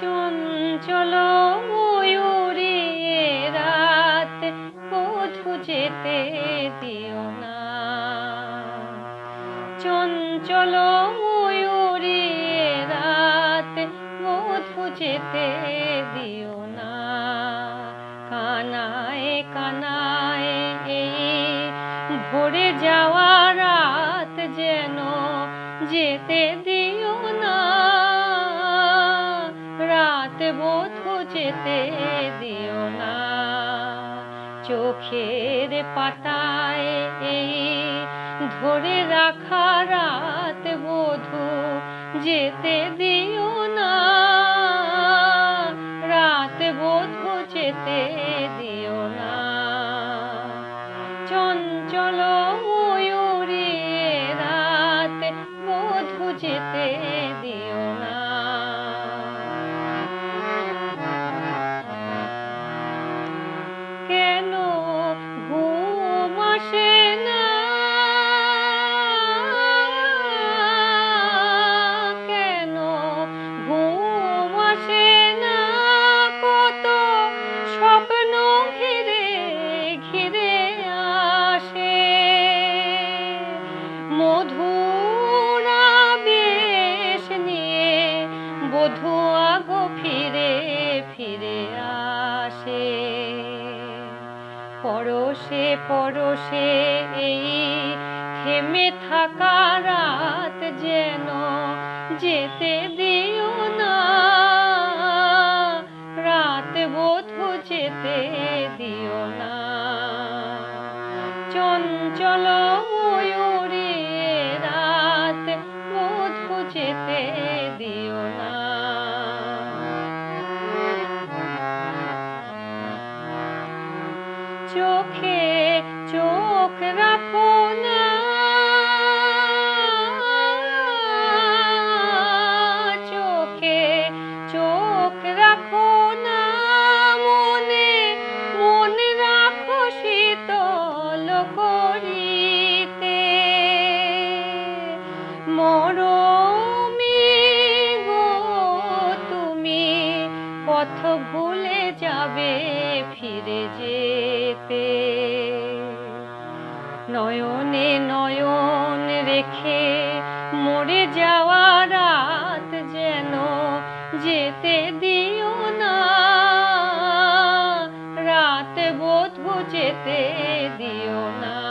চঞ্চল ময়ূরী রাত বধু যেতে দিও না। চঞ্চল ময়ূরী রাত বধু যেতে দিও না। কানায় কানায় এই ভরে যাওয়া রাত যেন যেতে দিও না। বধু যেতে দিও না। চোখের পাতায় ধরে রাখা রাত বধু যেতে দিও না। রাত বধু যেতে দিও না। চঞ্চল পরশে পরশে এই থেমে থাকা রাত যেন যেতে দিও না। রাত বধু যেতে দিও না। চঞ্চল ময়ূরী রাত বধু যেতে দিও না। চোখে চোখ রাখো না। চোখে চোখ রাখো না। মনে মনে রাখো শীতল করিতে। মরমে ভুলে যাবে ফিরে যেতে। নয়নে নয়ন রেখে মরে যাওয়া রাত যেন যেতে দিও না। রাত বোধ যেতে দিও না।